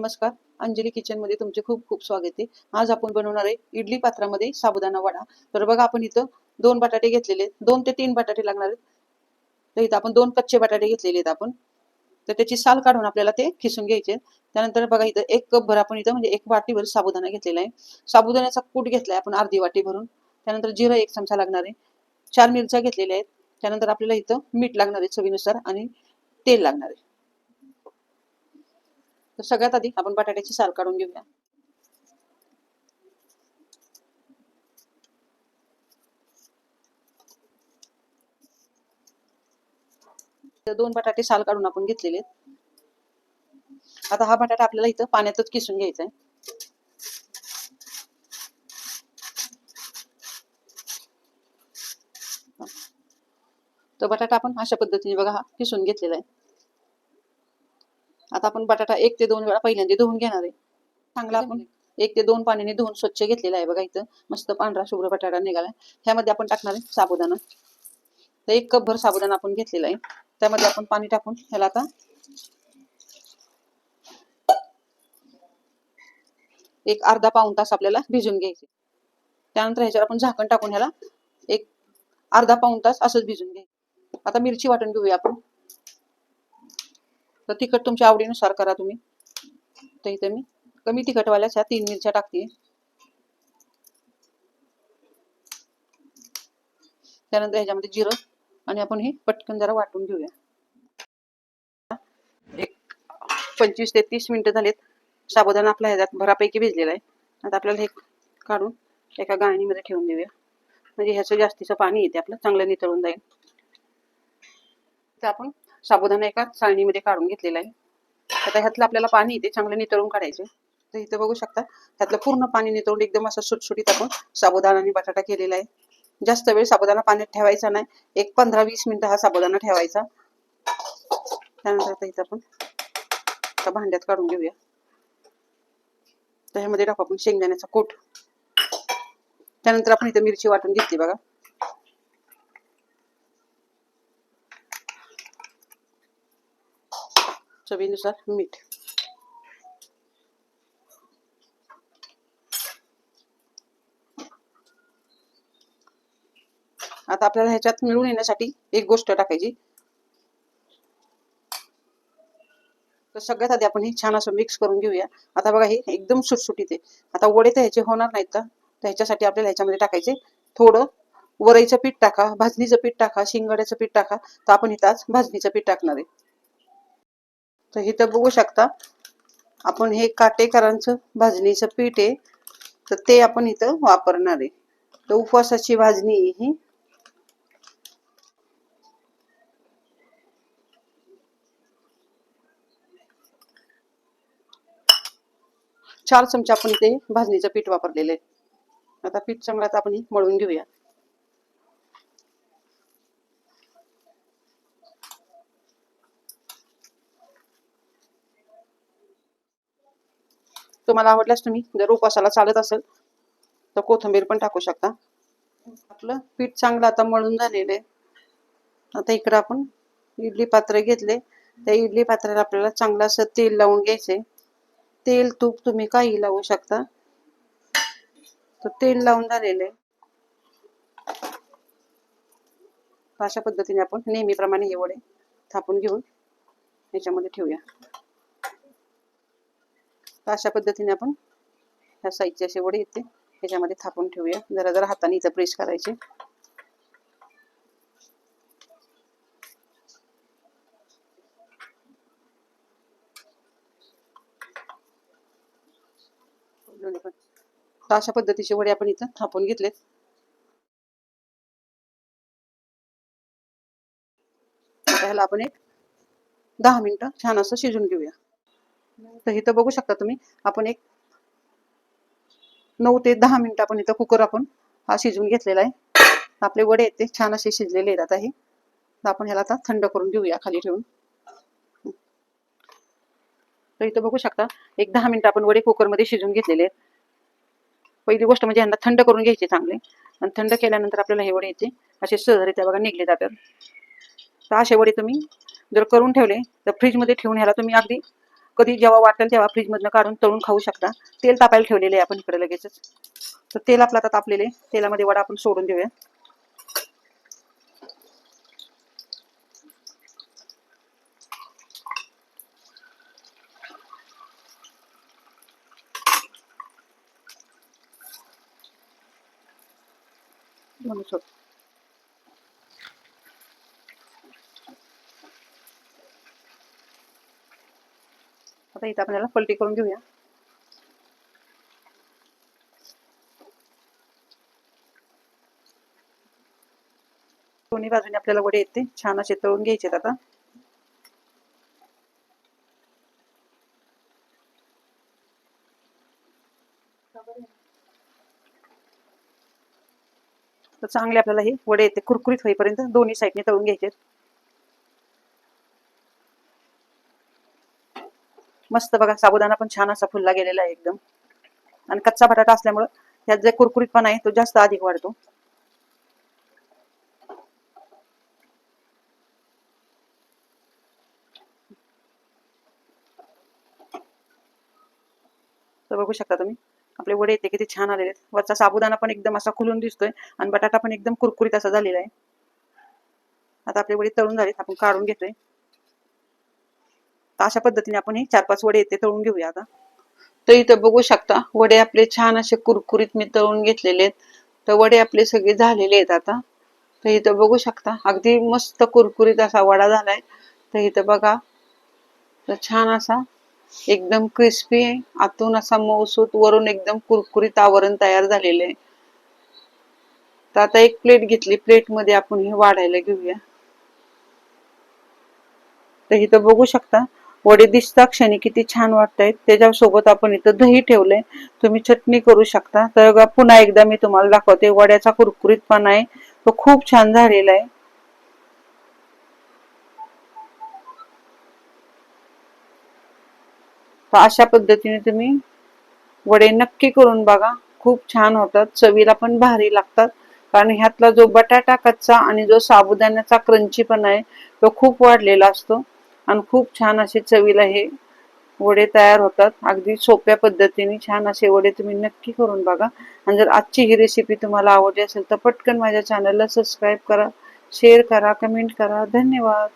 नमस्कार. अंजली किचनमध्ये तुमचे खूप खूप स्वागत आहे. आज आपण बनवणार आहे इडली पात्रामध्ये साबुदाणा वडा. तर बघा आपण इथं दोन बटाटे घेतलेले आहेत. दोन ते तीन बटाटे लागणार आहेत. तर इथं आपण दोन कच्चे बटाटे घेतलेले आहेत आपण. तर त्याची साल काढून आपल्याला ते खिसून घ्यायचे त्यानंतर बघा इथं एक कप भर आपण इथं म्हणजे एक वाटीभर साबुदाणा घेतलेला आहे. साबुदाण्याचा कूट घेतलाय आपण अर्धी वाटी भरून. त्यानंतर जिरं एक चमचा लागणार आहे. चार मिरच्या घेतलेल्या आहेत. त्यानंतर आपल्याला इथं मीठ लागणार आहे चवीनुसार आणि तेल लागणार आहे. तर सगळ्यात आधी आपण बटाट्याची साल काढून घेऊया. दोन बटाटे साल काढून आपण घेतलेले आता हा बटाटा आपल्याला इथं पाण्यातच किसून घ्यायचा आहे तो बटाटा आपण अशा पद्धतीने बघा हा किसून घेतलेला आहे. आता आपण बटाटा एक ते दोन वेळा पहिल्यांदा धुवून घेणार आहे. चांगला आपण एक ते दोन पाण्याने धुवून स्वच्छ घेतलेला आहे बघा इथं. मस्त पांढरा शुभ्र बटाटा निघाला. ह्यामध्ये आपण टाकणार आहे साबुदाणा. तर एक कप भर साबुदाणा आपण घेतलेला आहे. त्यामध्ये आपण पाणी टाकून ह्याला आता एक अर्धा पाऊण तास आपल्याला भिजून घ्यायचे. त्यानंतर ह्याच्यावर आपण झाकण टाकून ह्याला एक अर्धा पाऊण तास असंच भिजून घ्यायचं. आता मिरची वाटून घेऊया आपण. तर तिखट तुमच्या आवडीनुसार करा तुम्ही. तर इथे मी कमी तिखटवाल्याच ह्या तीन मिरच्या टाकते. त्यानंतर ह्याच्यामध्ये जिरं आणि आपण हे पटकन जरा वाटून घेऊया. एक पंचवीस ते तीस मिनिटं झालेत. साबुदाणा आपला ह्याच्यात भरापैकी भिजलेला आहे. आता आपल्याला हे काढून एका गाळणीमध्ये ठेवून देऊया. म्हणजे ह्याचं जास्तीचं पाणी येते आपलं चांगलं नितळून जाईल. तर आपण साबुदाणा एका चाळणीमध्ये काढून घेतलेला आहे. आता ह्यातलं आपल्याला पाणी इथे चांगलं नितळून काढायचे तर इथं बघू शकता ह्यातलं पूर्ण पाणी नितळून एकदम असं सुटसुटीत आपण साबुदाणा आणि बटाटा केलेला आहे. जास्त वेळ साबुदाणा पाण्यात ठेवायचा नाही. एक पंधरा वीस मिनिटं हा साबुदाणा ठेवायचा. त्यानंतर आता इथं आपण आता भांड्यात काढून घेऊया. तर ह्यामध्ये टाकू आपण शेंगदाण्याचा कूट. त्यानंतर आपण इथं मिरची वाटून घेतली बघा. चवीनुसार मीठ आता आपल्याला ह्याच्यात मिळून येण्यासाठी एक गोष्ट टाकायची तर सगळ्यात आधी आपण हे छान असं मिक्स करून घेऊया आता बघा हे एकदम सुटसुटीत आहे आता वडे तर ह्याचे होणार नाहीत का तर ह्याच्यासाठी आपल्याला ह्याच्यामध्ये टाकायचे थोडं वरईचं पीठ टाका भाजणीचं पीठ टाका शिंगाड्याचं पीठ टाका तर आपण इथं आज भाजणीचं पीठ टाकणार आहे तर इथं बघू शकता आपण हे काटेकरांचं भाजणीचं पीठ आहे. तर ते आपण इथं वापरणार आहे. तर उपवासाची भाजणी ही. चार चमचे आपण इथे भाजणीचं पीठ वापरलेलं आहे. आता पीठ चांगलं आपण मळून घेऊया. तुम्हाला आवडल्यास तुम्ही जर उपवासाला चालत असेल तर कोथिंबीर पण टाकू शकता. आपलं पीठ चांगलं आता मळून झालेलं आहे. आता इकडं आपण इडली पात्र घेतले. त्या इडली पात्राला आपल्याला चांगलं असं तेल लावून घ्यायचंय. तेल तूप तुम्ही काही लावू शकता. तर तेल लावून झालेलं आहे. अशा पद्धतीने आपण नेहमीप्रमाणे एवढे थापून घेऊन याच्यामध्ये ठेवूया. तर अशा पद्धतीने आपण ह्या साईजचे असे वडे येते ह्याच्यामध्ये थापून ठेवूया. जरा जरा हाताने इथं प्रेस करायचे. तर अशा पद्धतीचे वडे आपण इथं थापून घेतलेत. ह्याला आपण एक दहा मिनिटं छान असं शिजून घेऊया. तर इथं बघू शकता तुम्ही आपण एक नऊ ते दहा मिनिट आपण इथं कुकर आपण हा शिजवून घेतलेला आहे. आपले वडे आहेत ते छान असे शिजलेले आहेत आता हे. तर आपण ह्याला आता थंड करून घेऊया खाली ठेवून. तर इथं बघू शकता एक दहा मिनिटं आपण वडे कुकरमध्ये शिजवून घेतलेले आहेत. पहिली गोष्ट म्हणजे यांना थंड करून घ्यायचे चांगले. आणि थंड केल्यानंतर आपल्याला हे वडे येते असे सहजरित्या बघा निघले जातात. तर असे वडे तुम्ही जर करून ठेवले तर फ्रीजमध्ये ठेवून ह्याला तुम्ही अगदी कधी जेव्हा वाटेल तेव्हा फ्रीजमधनं काढून तळून खाऊ शकता. तेल तापायला ठेवलेले आहे आपण इकडे लगेचच. तर तेल आपलं आता तापलेले तेलामध्ये वडा आपण सोडून देऊया. दोन्ही आता इथं आपण याला पलटी करून घेऊया दोन्ही बाजूने आपल्याला वडे येते छान असे तळून घ्यायचे आता तर चांगले आपल्याला हे वडे येते कुरकुरीत होईपर्यंत दोन्ही साईडने तळून घ्यायचे मस्त बघा साबुदाणा पण छान असा फुलला गेलेला आहे एकदम. आणि कच्चा बटाटा असल्यामुळं त्यात जे कुरकुरीतपणा आहे तो जास्त अधिक वाढतो. तर बघू शकता तुम्ही आपले वडे येते किती छान आलेले आहेत. वरचा साबुदाणा पण एकदम असा खुलून दिसतोय आणि बटाटा पण एकदम कुरकुरीत असा झालेला आहे. आता आपले वडे तळून झालेत आपण काढून घेतोय. तर अशा पद्धतीने आपण हे चार पाच वडे येते तळून घेऊया आता. तर इथं बघू शकता वडे आपले छान असे कुरकुरीत मी तळून घेतलेले आहेत. तर वडे आपले सगळे झालेले आहेत आता. तर इथं बघू शकता अगदी मस्त कुरकुरीत असा वडा झालाय. तर इथं बघा तर छान असा एकदम क्रिस्पी आहे. आतून असा मऊसूत वरून एकदम कुरकुरीत आवरण तयार झालेलं आहे. तर आता एक प्लेट घेतली प्लेटमध्ये आपण हे वाढायला घेऊया. तर इथं बघू शकता वडे दिसता क्षणी किती छान वाटतायत त्याच्यासोबत आपण इथं दही ठेवलंय. तुम्ही चटणी करू शकता. तर पुन्हा एकदा मी तुम्हाला दाखवते. वड्याचा कुरकुरीतपणा आहे. तो खूप छान झालेला आहे. तर अशा पद्धतीने तुम्ही वडे नक्की करून बघा. खूप छान होतात. चवीला पण भारी लागतात. कारण ह्यातला जो बटाटा कच्चा आणि जो साबुदाण्याचा क्रंची पण आहे तो खूप वाढलेला असतो. आणि खूप छान असे चवीला हे वडे तयार होतात. अगदी सोप्या पद्धतीने छान असे वडे तुम्ही नक्की करून बघा. आणि जर आजची ही रेसिपी तुम्हाला आवडली असेल तर पटकन माझ्या चॅनलला सबस्क्राईब करा शेअर करा कमेंट करा. धन्यवाद.